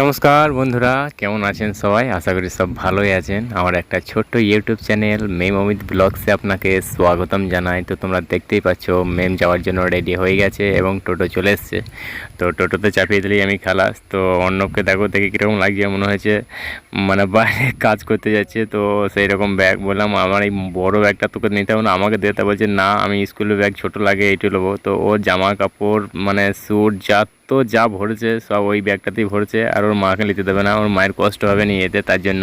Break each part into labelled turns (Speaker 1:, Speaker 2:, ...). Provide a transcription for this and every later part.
Speaker 1: নমস্কার বন্ধুরা, কেমন আছেন সবাই? আশা করি সব ভালোই আছেন। আমার একটা ছোট্ট ইউটিউব চ্যানেল মেম অমিত ব্লগসে আপনাকে স্বাগতম জানাই। তো তোমরা দেখতেই পাচ্ছ মেম যাওয়ার জন্য রেডি হয়ে গেছে এবং টোটো চলে এসছে। তো টোটোতে চাপিয়ে দিলেই আমি খালাস। তো অর্ণবকে দেখো, দেখে কীরকম লাগছে, মনে হয়েছে মানে বাইরে কাজ করতে যাচ্ছে। তো সেই রকম ব্যাগ বললাম, আমার এই বড় ব্যাগটা তোকে নিতে হবে না, আমাকে দিতে বলছে, না, আমি স্কুলের ব্যাগ ছোট লাগে, এইটু নেব। তো ওর জামা কাপড় মানে স্যুট যা তো যা ভরেছে, সব ওই ব্যাগটাতেই ভরেছে আর ওর মাকে নিতে দেবে না, ওর মায়ের কষ্ট হবে নিয়ে যেতে তার জন্য।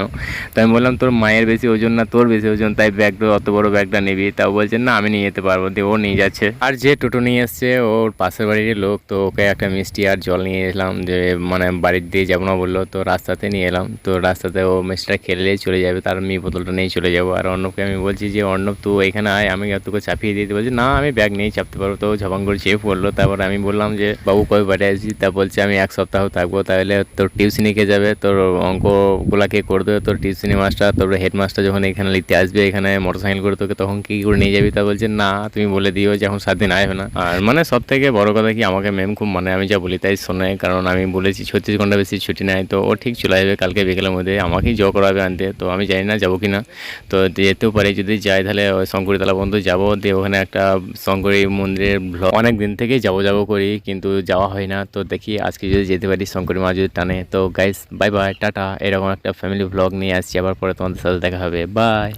Speaker 1: তো আমি বললাম, তোর মায়ের বেশি ওজন না, তোর বেশি ওজন, তাই ব্যাগটা অত বড় ব্যাগটা নিবি? তাও বলছে, না, আমি নিয়ে যেতে পারব। দিয়ে ও নিয়ে যাচ্ছে। আর যে টোটো নিয়ে এসছে, ওর পাশের বাড়ির লোক, তো ওকে একটা মিষ্টি আর জল নিয়ে এলাম, যে মানে বাড়ির দিয়ে যাব না বলল, তো রাস্তাতে নিয়ে এলাম। তো রাস্তাতে ও মিষ্টিটা খেলেই চলে যাবে, তার মি বোতলটা নিয়ে চলে যাব। আর অর্ণবকে আমি বলছি যে, অর্ণব, তুই এখানে আয়, আমি তোকে চাপিয়ে দিতে বলছি, না, আমি ব্যাগ নিয়ে চাপতে পারব। তো ঝপাং করে চেয়ে পড়ল। তারপর আমি বললাম যে, বাবু, কবে বাড়ি আসছি তা বলছে আমি এক সপ্তাহ থাকব, তাহলে তোর টিউশনি কে যাবে? তোর অঙ্কগুলা কে করে দেবে তোর টিউশনি মাস্টার তোর হেডমাস্টার যখন এখানে লিখতে আসবে, এখানে মোটরসাইকেল করে তোকে তখন কী করে নিয়ে যাবি? তা বলছে, না, তুমি বলে দিও যে এখন সাত দিন আসবে না। আর মানে সব থেকে বড় কথা কি, আমাকে ম্যাম খুব মানে আমি যা বলি তাই শোনে, কারণ আমি বলেছি ছত্রিশ ঘণ্টা বেশি ছুটি নেয় তো ও ঠিক চলে আসবে কালকে বিকেলের মধ্যে, আমাকেই জ করাবে আনতে, তো আমি জানি না যাব কি না তো যেতেও পারি, যদি যাই তাহলে ওই শঙ্করীতলা পর্যন্ত যাব, দিয়ে ওখানে একটা শঙ্করী মন্দিরের অনেক দিন থেকেই যাব যাব করি, কিন্তু যাওয়া হয় না তো দেখি আজকে যদি যেতে পারি শঙ্করী মা যদি টানে। তো গাইস বাই বাই টাটা। এরকম একটা ফ্যামিলি ব্লগ নিয়ে আসছি। আবার পরে তোমাদের সাথে দেখা হবে। বাই